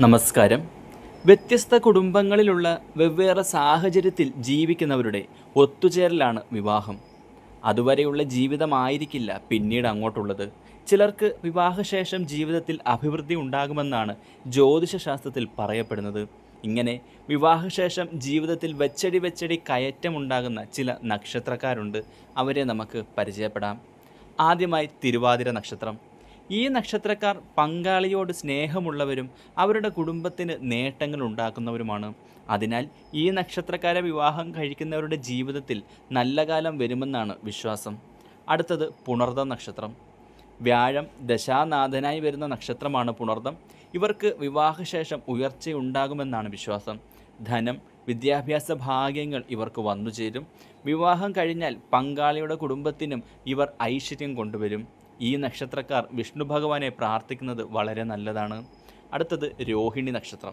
നമസ്കാരം. വ്യത്യസ്ത കുടുംബങ്ങളിലുള്ള വെവ്വേറെ സാഹചര്യത്തിൽ ജീവിക്കുന്നവരുടെ ഒത്തുചേരലാണ് വിവാഹം. അതുവരെയുള്ള ജീവിതമായിരിക്കില്ല പിന്നീട് അങ്ങോട്ടുള്ളത്. ചിലർക്ക് വിവാഹശേഷം ജീവിതത്തിൽ അഭിവൃദ്ധി ഉണ്ടാകുമെന്നാണ് ജ്യോതിഷശാസ്ത്രത്തിൽ പറയപ്പെടുന്നത്. ഇങ്ങനെ വിവാഹശേഷം ജീവിതത്തിൽ വെച്ചടി വെച്ചടി കയറ്റമുണ്ടാകുന്ന ചില നക്ഷത്രക്കാരുണ്ട്. അവരെ നമുക്ക് പരിചയപ്പെടാം. ആദ്യമായി തിരുവാതിര നക്ഷത്രം. ഈ നക്ഷത്രക്കാർ പങ്കാളിയോട് സ്നേഹമുള്ളവരും അവരുടെ കുടുംബത്തിന് നേട്ടങ്ങൾ ഉണ്ടാക്കുന്നവരുമാണ്. അതിനാൽ ഈ നക്ഷത്രക്കാരെ വിവാഹം കഴിക്കുന്നവരുടെ ജീവിതത്തിൽ നല്ല കാലം വരുമെന്നാണ് വിശ്വാസം. അടുത്തത് പുണർദ നക്ഷത്രം. വ്യാഴം ദശാനാഥനായി വരുന്ന നക്ഷത്രമാണ് പുണർദം. ഇവർക്ക് വിവാഹശേഷം ഉയർച്ചയുണ്ടാകുമെന്നാണ് വിശ്വാസം. ധനം വിദ്യാഭ്യാസ ഭാഗ്യങ്ങൾ ഇവർക്ക് വന്നുചേരും. വിവാഹം കഴിഞ്ഞാൽ പങ്കാളിയുടെ കുടുംബത്തിനും ഇവർ ഐശ്വര്യം കൊണ്ടുവരും. ഈ നക്ഷത്രക്കാർ വിഷ്ണു ഭഗവാനെ പ്രാർത്ഥിക്കുന്നത് വളരെ നല്ലതാണ്. അടുത്തത് രോഹിണി നക്ഷത്രം.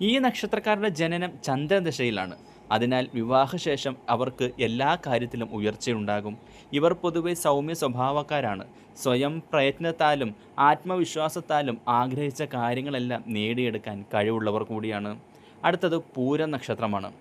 ഈ നക്ഷത്രക്കാരുടെ ജനനം ചന്ദ്രദശയിലാണ്. അതിനാൽ വിവാഹശേഷം അവർക്ക് എല്ലാ കാര്യത്തിലും ഉയർച്ചയുണ്ടാകും. ഇവർ പൊതുവെ സൗമ്യ സ്വഭാവക്കാരാണ്. സ്വയം പ്രയത്നത്താലും ആത്മവിശ്വാസത്താലും ആഗ്രഹിച്ച കാര്യങ്ങളെല്ലാം നേടിയെടുക്കാൻ കഴിവുള്ളവർ കൂടിയാണ്. അടുത്തത് പൂരം നക്ഷത്രമാണ്.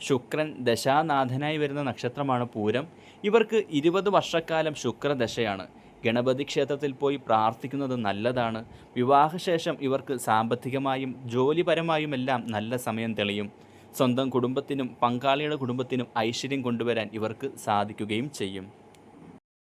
ശുക്രൻ ദശാനാഥനായി വരുന്ന നക്ഷത്രമാണ് പൂരം. ഇവർക്ക് ഇരുപത് വർഷക്കാലം ശുക്രദശയാണ്. ഗണപതി ക്ഷേത്രത്തിൽ പോയി പ്രാർത്ഥിക്കുന്നത് നല്ലതാണ്. വിവാഹശേഷം ഇവർക്ക് സാമ്പത്തികമായും ജോലിപരമായുമെല്ലാം നല്ല സമയം തെളിയും. സ്വന്തം കുടുംബത്തിനും പങ്കാളിയുടെ കുടുംബത്തിനും ഐശ്വര്യം കൊണ്ടുവരാൻ ഇവർക്ക് സാധിക്കുകയും ചെയ്യും.